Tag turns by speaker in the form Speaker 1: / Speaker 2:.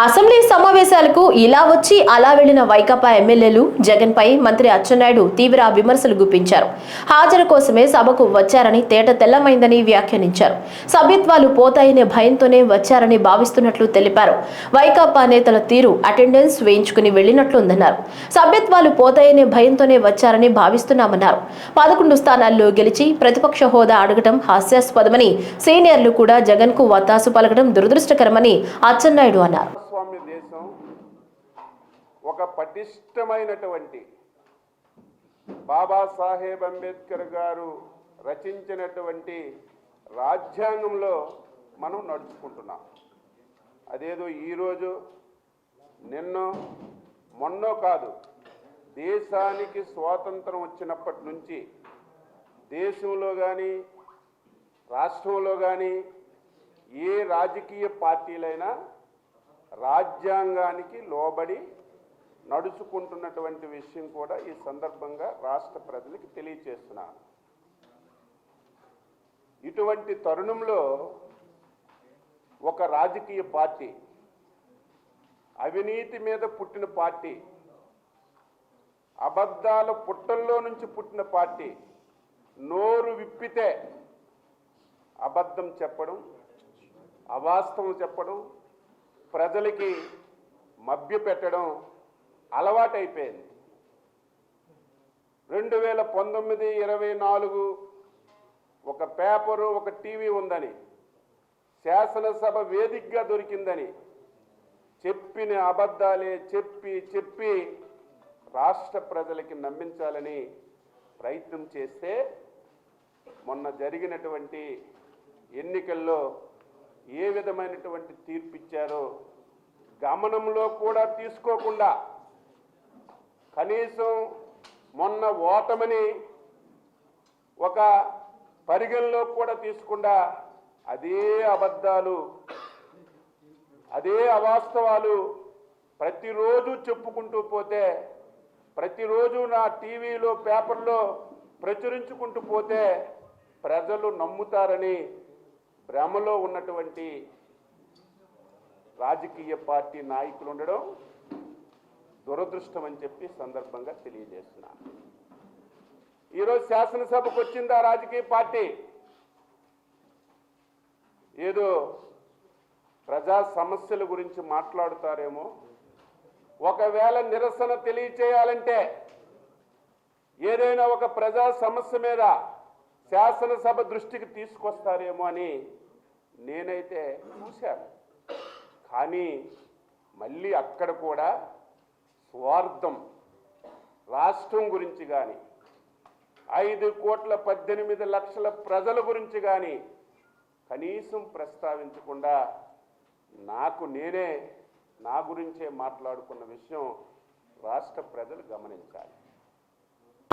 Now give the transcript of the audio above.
Speaker 1: Assembly సమావేశాలకు ఇలా వచ్చి అలా వెళ్ళిన వైకాపా ఎమ్మెల్యేలు జగన్ పై మంత్రి అచ్చెన్నాయుడు తీవ్ర విమర్శలు గుప్పించారు. హాజరు కోసమే సభకు వచ్చారని తేట తెల్లమైందని వ్యాఖ్యానించారు. సభ్యత్వాలు పోతాయనే భయంతోనే వచ్చారని భావిస్తున్నట్లు తెలిపారు. వైకాపా నేతల తీరు అటెండెన్స్ వేయించుకుని వెళ్ళినట్లుందన్నారు సభ్యత్వాలు పోతాయనే భయంతోనే వచ్చారని భావిస్తున్నామన్నారు. పదకొండు స్థానాల్లో గెలిచి ప్రతిపక్ష హోదా అడగటం హాస్యాస్పదమని సీనియర్లు కూడా జగన్కు వత్తాసు పలకడం దురదృష్టకరమని అచ్చెన్నాయుడు అన్నారు.
Speaker 2: ప్రజాస్వామ్య దేశం ఒక పటిష్టమైనటువంటి బాబాసాహెబ్ అంబేద్కర్ గారు రచించినటువంటి రాజ్యాంగంలో మనం నడుచుకుంటున్నాం. అదేదో ఈరోజు నిన్నో మొన్నో కాదు దేశానికి స్వాతంత్రం వచ్చినప్పటి నుంచి దేశంలో కానీ రాష్ట్రంలో కానీ ఏ రాజకీయ పార్టీలైనా రాజ్యాంగానికి లోబడి నడుచుకుంటున్నటువంటి విషయం కూడా ఈ సందర్భంగా రాష్ట్ర ప్రజలకు తెలియచేస్తున్నాను. ఇటువంటి తరుణంలో ఒక రాజకీయ పార్టీ అవినీతి మీద పుట్టిన పార్టీ అబద్ధాల పుట్టల్లో నుంచి పుట్టిన పార్టీ నోరు విప్పితే అబద్ధం చెప్పడం అవాస్తవం చెప్పడం ప్రజలకి మభ్య పెట్టడం అలవాటైపోయింది. రెండు వేల పంతొమ్మిది ఇరవై నాలుగు ఒక పేపరు ఒక టీవీ ఉందని శాసనసభ వేదికగా దొరికిందని చెప్పిన అబద్ధాలే చెప్పి చెప్పి రాష్ట్ర ప్రజలకి నమ్మించాలని ప్రయత్నం చేస్తే మొన్న జరిగినటువంటి ఎన్నికల్లో ఏ విధమైనటువంటి తీర్పు ఇచ్చారో గమనంలో కూడా తీసుకోకుండా కనీసం మొన్న ఓటమిని ఒక పరిగణలో కూడా తీసుకుండా అదే అబద్ధాలు అదే అవాస్తవాలు ప్రతిరోజు చెప్పుకుంటూ పోతే ప్రతిరోజు నా టీవీలో పేపర్లో ప్రచురించుకుంటూ పోతే ప్రజలు నమ్ముతారని ప్రేమలో ఉన్నటువంటి రాజకీయ పార్టీ నాయకులు ఉండడం దురదృష్టం అని చెప్పి సందర్భంగా తెలియజేస్తున్నాను ఈరోజు శాసనసభకు వచ్చింది ఆ రాజకీయ పార్టీ. ఏదో ప్రజా సమస్యల గురించి మాట్లాడుతారేమో. ఒకవేళ నిరసన తెలియచేయాలంటే ఏదైనా ఒక ప్రజా సమస్య మీద శాసనసభ దృష్టికి తీసుకొస్తారేమో అని నేనైతే చూశాను. కానీ మళ్ళీ అక్కడ కూడా స్వార్థం రాష్ట్రం గురించి కానీ ఐదు కోట్ల పద్దెనిమిది లక్షల ప్రజల గురించి కానీ కనీసం ప్రస్తావించకుండా నాకు నేనే నా గురించే మాట్లాడుకున్న విషయం రాష్ట్ర ప్రజలు గమనించాలి.